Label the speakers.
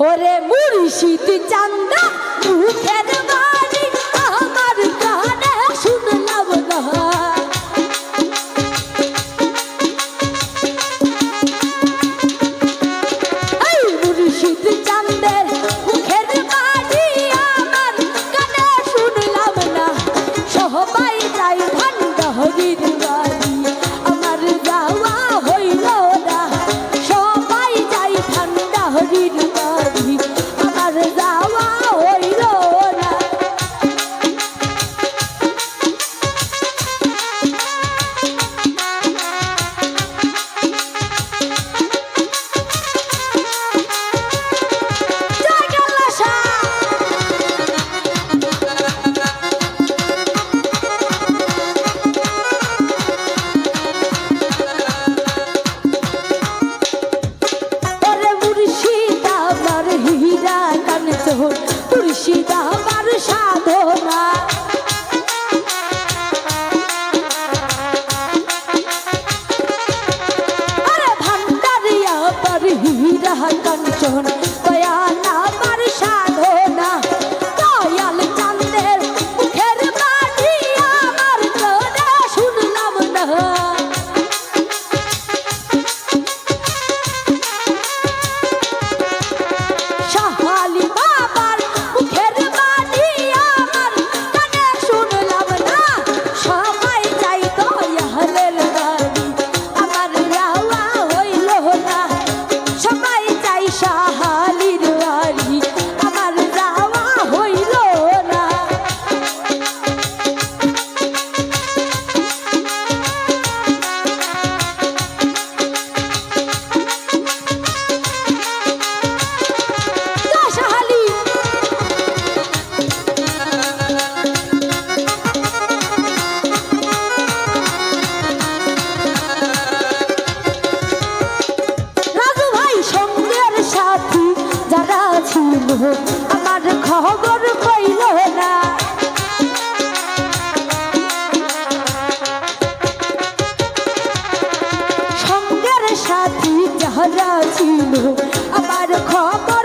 Speaker 1: ওরে মুর্শিদ চান্দা মুখের yo no আর খবর পাইল না। সঙ্গের সাথী যারা ছিল আমার খবর